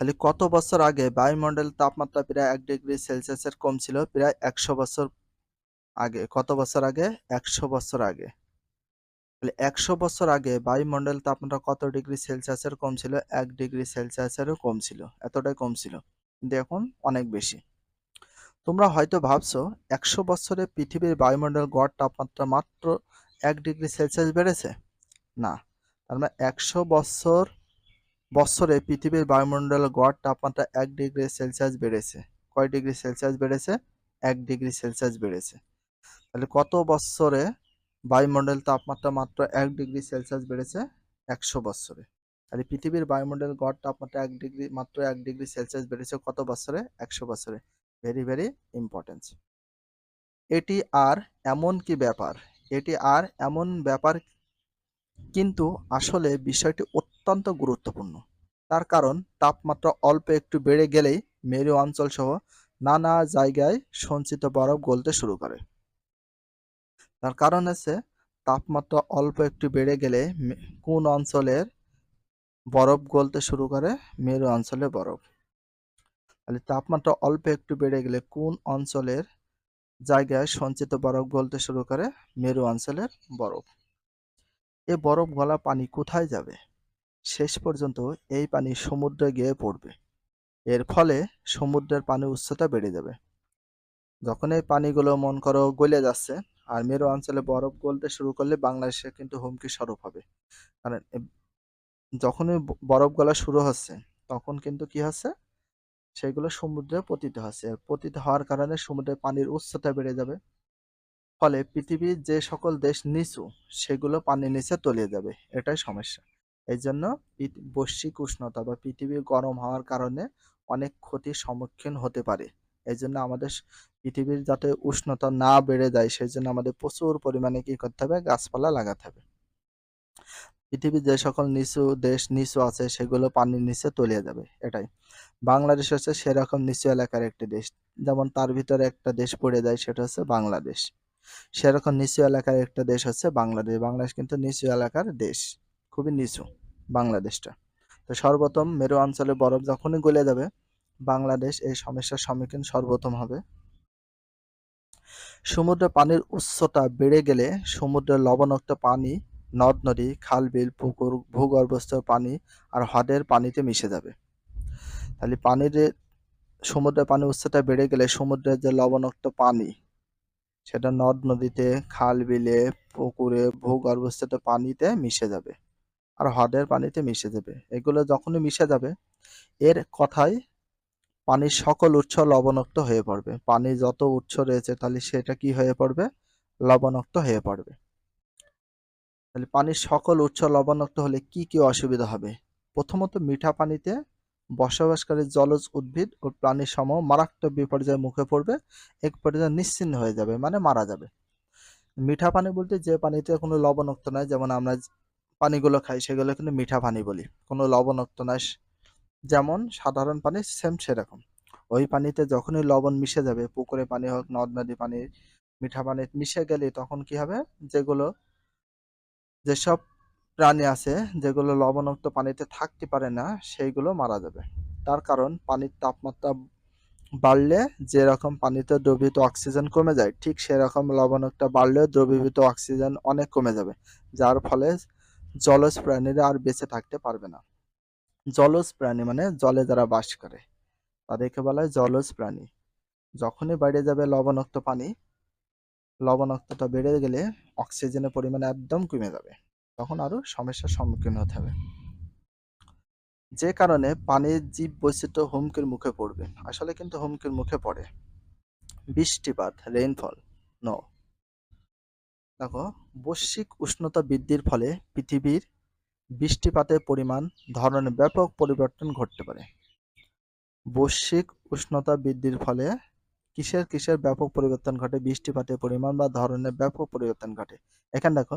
তাহলে কত বছর আগে বায়ুমণ্ডলের তাপমাত্রা প্রায় এক ডিগ্রি সেলসিয়াসের কম ছিল, প্রায় একশো বছর আগে, কত বছর আগে? একশো বছর আগে। তাহলে একশো বছর আগে বায়ুমণ্ডলের তাপমাত্রা কত ডিগ্রি সেলসিয়াসের কম ছিল? এক ডিগ্রি সেলসিয়াসেরও কম ছিল, এতটাই কম ছিল। কিন্তু এখন অনেক বেশি। তোমরা হয়তো ভাবছ, একশো বছরে পৃথিবীর বায়ুমণ্ডল গড় তাপমাত্রা মাত্র এক ডিগ্রি সেলসিয়াস বেড়েছে? না। তার মানে একশো বছর বছরে পৃথিবীর বায়ুমণ্ডল গড় তাপমাত্রা এক ডিগ্রি সেলসিয়াস বেড়েছে। কয় ডিগ্রি সেলসিয়াস বেড়েছে? এক ডিগ্রি সেলসিয়াস বেড়েছে। তাহলে কত বছরে বায়ুমণ্ডল তাপমাত্রা মাত্র এক ডিগ্রি সেলসিয়াস বেড়েছে? একশো বছরে তাহলে পৃথিবীর বায়ুমণ্ডল গড় তাপমাত্রা এক ডিগ্রি, মাত্র এক ডিগ্রি সেলসিয়াস বেড়েছে কত বছরে একশো বছরে ভেরি ভেরি ইম্পর্টেন্স এটি আর এমন কি ব্যাপার? এটি আর এমন ব্যাপার কিন্তু আসলে বিষয়টি অত্যন্ত গুরুত্বপূর্ণ। তার কারণ, তাপমাত্রা অল্প একটু বেড়ে গেলেই মেরু অঞ্চল সহ নানা জায়গায় সঞ্চিত বরফ গলতে শুরু করে। তার কারণ হচ্ছে, তাপমাত্রা অল্প একটু বেড়ে গেলে কোন অঞ্চলের বরফ গলতে শুরু করে? মেরু অঞ্চলে বরফ। তাহলে তাপমাত্রা অল্প একটু বেড়ে গেলে কোন অঞ্চলের জায়গায় সঞ্চিত বরফ গলতে শুরু করে? মেরু অঞ্চলের বরফ। এ বরফ গলা পানি কোথায় যাবে? শেষ পর্যন্ত এই পানি সমুদ্রে গিয়ে পড়বে। এর ফলে সমুদ্রের পানির উচ্চতা বেড়ে যাবে। যখন এই পানিগুলো মন করো গলে যাচ্ছে আর মেরু অঞ্চলে বরফ গলতে শুরু করলে বাংলাদেশে কিন্তু হুমকি স্বরূপ হবে। কারণ যখনই বরফ গলা শুরু হচ্ছে, তখন কিন্তু কি হচ্ছে? সেগুলো সমুদ্রে পতিত হচ্ছে। আর পতিত হওয়ার কারণে সমুদ্রের পানির উচ্চতা বেড়ে যাবে। ফলে পৃথিবীর যে সকল দেশ নিচু, সেগুলো পানির নিচে তলিয়ে যাবে। এটাই সমস্যা। এই জন্য বৈশ্বিক উষ্ণতা বা পৃথিবী গরম হওয়ার কারণে অনেক ক্ষতির সম্মুখীন হতে পারে। এই জন্য আমাদের পৃথিবীর যাতে উষ্ণতা না বেড়ে যায় সেই জন্য আমাদের প্রচুর পরিমাণে কি করতে হবে? গাছপালা লাগাতে হবে। পৃথিবীর যে সকল নিচু দেশ, নিচু আছে, সেগুলো পানির নিচে তলিয়ে যাবে। এটাই। বাংলাদেশ হচ্ছে সেরকম নিচু এলাকার একটি দেশ। যেমন তার ভিতরে একটা দেশ পড়ে যায়, সেটা হচ্ছে বাংলাদেশ। সেরকম নিচু এলাকার একটা দেশ হচ্ছে বাংলাদেশ। বাংলাদেশ কিন্তু নিচু এলাকার দেশ। খুবই নিচু। বাংলাদেশটা। তো সর্বপ্রথম মেরু অঞ্চলে বরফ যখনই গলে যাবে, বাংলাদেশ এই সমস্যার সম্মুখীন সর্বপ্রথম হবে। সমুদ্রে পানির উচ্চতা বেড়ে গেলে সমুদ্রের লবণাক্ত পানি, নদ, নদী, খাল, বিল, পুকুর, ভূগর্ভস্থ পানি আর হ্রদের পানিতে মিশে যাবে। তাহলে পানির সমুদ্রের পানির উচ্চতা বেড়ে গেলে সমুদ্রের যে লবণাক্ত পানি, সেটা নদ, নদীতে, খাল, বিলে, পুকুরে, ভূগর্ভস্থ পানিতে মিশে যাবে। আর হ্রদের পানিতে মিশে যাবে। এগুলো যখনই মিশে যাবে, এর কথায় পানির সকল উৎস লবণাক্ত হয়ে পড়বে। পানি যত উৎস রয়েছে তাহলে সেটা কি হয়ে পড়বে? লবণাক্ত হয়ে পড়বে। তাহলে পানির সকল উৎস লবণাক্ত হলে কি কি অসুবিধা হবে? প্রথমত মিঠা পানিতে বসবাসকারী জলজ উদ্ভিদ ও প্রাণী সম মারাত্মক বিপর্যয়ের মুখে পড়বে, এক পর্যায়ে নিশ্চিহ্ন হয়ে যাবে মানে মারা যাবে। মিঠা পানি বলতে যে পানিতে কোনো লবণাক্ত নয় যেমন আমরা পানিগুলো খাই, সেগুলো কিন্তু মিঠা পানি বলি, কোনো লবণাক্ত নাই যেমন সাধারণ পানি সেম সেরকম। ওই পানিতে যখনই লবণ মিশে যাবে, পুকুরে পানি হোক, নদ নদী পানি, মিঠা পানি মিশে গেলে তখন কি হবে? যেগুলো, যেসব প্রাণী আছে, যেগুলো লবণাক্ত পানিতে থাকতে পারে না, সেইগুলো মারা যাবে। তার কারণ পানির তাপমাত্রা বাড়লে যেরকম পানিতে দ্রবীভূত অক্সিজেন কমে যায়, ঠিক সেরকম লবণাক্ত বাড়লেও দ্রবীভূত অক্সিজেন অনেক কমে যাবে। যার ফলে জলজ প্রাণীরা আর বেঁচে থাকতে পারবে না। জলজ প্রাণী মানে জলে যারা বাস করে, তাদেরকে বলা হয় জলজ প্রাণী। যখনই বাইরে যাবে লবণাক্ত পানি লবণাক্তটা বেড়ে গেলে অক্সিজেনের পরিমাণ একদম কমে যাবে, তখন আরও সমস্যার সম্মুখীন হতে হবে। যে কারণে পানির জীব বৈচিত্র্য হুমকির মুখে পড়বে। আসলে কিন্তু হুমকির মুখে পড়ে। বৃষ্টিপাত রেইনফল নো দেখো, বৈশ্বিক উষ্ণতা বৃদ্ধির ফলে পৃথিবীর বৃষ্টিপাতের পরিমাণ ধরনের ব্যাপক পরিবর্তন ঘটতে পারে। বৈশ্বিক উষ্ণতা বৃদ্ধির ফলে কিসের কিসের ব্যাপক পরিবর্তন ঘটে? বৃষ্টিপাতের পরিমাণ বা ধরনের ব্যাপক পরিবর্তন ঘটে। এখানে দেখো,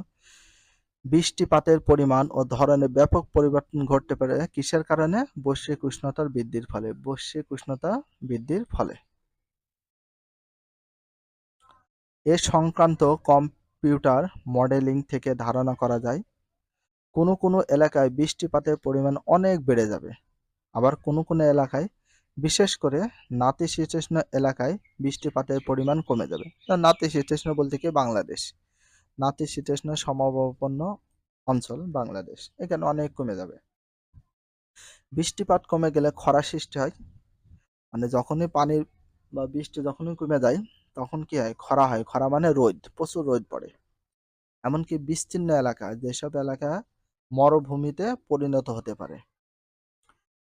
বৃষ্টিপাতের পরিমাণ ও ধরনের ব্যাপক পরিবর্তন ঘটতে পারে কিসের কারণে? বৈশ্বিক উষ্ণতার বৃদ্ধির ফলে, বৈশ্বিক উষ্ণতা বৃদ্ধির ফলে। এ সংক্রান্ত কম্পিউটার মডেলিং থেকে ধারণা করা যায়, কোনো কোনো এলাকায় বৃষ্টিপাতের পরিমাণ অনেক বেড়ে যাবে। আবার কোনো কোনো এলাকায়, বিশেষ করে নাতিশীতোষ্ণ এলাকায় বৃষ্টিপাতের পরিমাণ কমে যাবে। নাতিশীতোষ্ণ বলতে কি বাংলাদেশ? নাতিশীতোষ্ণ সমভাবাপন্ন অঞ্চল বাংলাদেশ। এখানে অনেক কমে যাবে। বৃষ্টিপাত কমে গেলে খরা সৃষ্টি হয়। মানে যখনই পানির বা বৃষ্টি যখনই কমে যায় তখন কি হয়? খরা হয়। খরা মানে রোদ, প্রচুর রোদ পড়ে। এমনকি বিস্তীর্ণ এলাকা, যেসব এলাকা মরুভূমিতে পরিণত হতে পারে।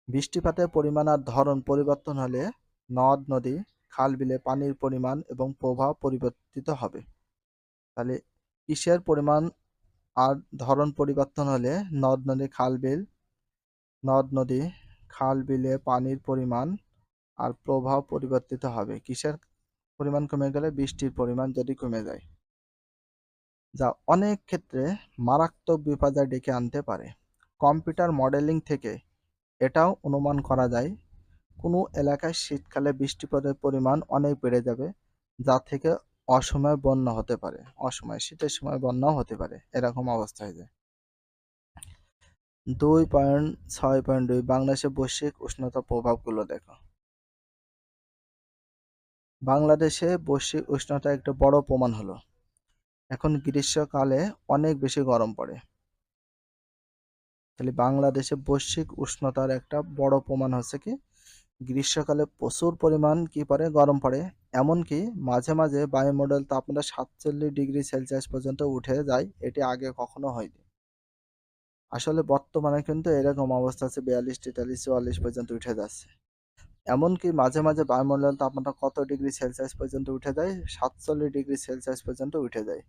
বৃষ্টিপাতের পরিমাণ আর ধরন পরিবর্তন হলে নদ, নদী খাল বিলে পানির পরিমাণ এবং প্রভাব পরিবর্তিত হবে। তাহলে কিসের পরিমাণ আর ধরন পরিবর্তন হলে নদ, নদী খাল বিল নদ, নদী খাল বিলে পানির পরিমাণ আর প্রভাব পরিবর্তিত হবে। কিসের পরিমাণ কমে গেলে বৃষ্টির পরিমাণ যদি কমে যায়, যা অনেক ক্ষেত্রে মারাত্মক বিপর্যয় ডেকে আনতে পারে। কম্পিউটার মডেলিং থেকে এটাও অনুমান করা যায়, কোনো এলাকায় শীতকালে বৃষ্টিপাতের পরিমাণ অনেক বেড়ে যাবে, যা থেকে অসময়ে বন্যা হতে পারে। অসময়ে, শীতের সময় বন্যাও হতে পারে, এরকম অবস্থা হয়ে যায়। দুই পয়েন্ট, ছয় পয়েন্ট দুই, বাংলাদেশে বৈশ্বিক উষ্ণতা প্রভাবগুলো দেখো। বাংলাদেশে বৈশ্বিক উষ্ণতা একটা বড় প্রমাণ হলো। এখন গ্রীষ্মকালে অনেক বেশি গরম পড়ে। তাহলে বাংলাদেশে বৈশ্বিক উষ্ণতার একটা বড় প্রমাণ হচ্ছে কি, গ্রীষ্মকালে প্রচুর পরিমাণ কি পড়ে? গরম পড়ে। এমনকি মাঝে মাঝে বায়ুমণ্ডল তাপমাত্রা সাতচল্লিশ ডিগ্রি সেলসিয়াস পর্যন্ত উঠে যায়, এটি আগে কখনো হয়নি। আসলে বর্তমানে কিন্তু এরকম অবস্থা আছে, বিয়াল্লিশ, তেতাল্লিশ, চুয়াল্লিশ পর্যন্ত উঠে যাচ্ছে। এমনকি মাঝে মাঝে বায়ুমণ্ডল তাপমাত্রা কত ডিগ্রি সেলসিয়াস পর্যন্ত উঠে যায়? সাতচল্লিশ ডিগ্রি সেলসিয়াস পর্যন্ত উঠে যায়।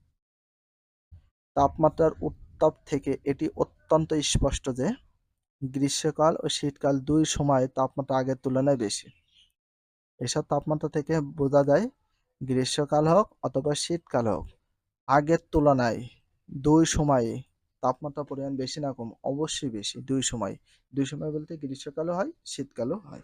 তাপমাত্রার উত্তাপ থেকে এটি অত্যন্ত স্পষ্ট যে, গ্রীষ্মকাল ও শীতকাল দুই সময় তাপমাত্রা আগের তুলনায় বেশি। এসব তাপমাত্রা থেকে বোঝা যায়, গ্রীষ্মকাল হোক অথবা শীতকাল হোক, আগের তুলনায় দুই সময়ে তাপমাত্রা পরিমাণ বেশি না কম, অবশ্যই বেশি। দুই সময়। দুই সময় বলতে গ্রীষ্মকালও হয়, শীতকালও হয়।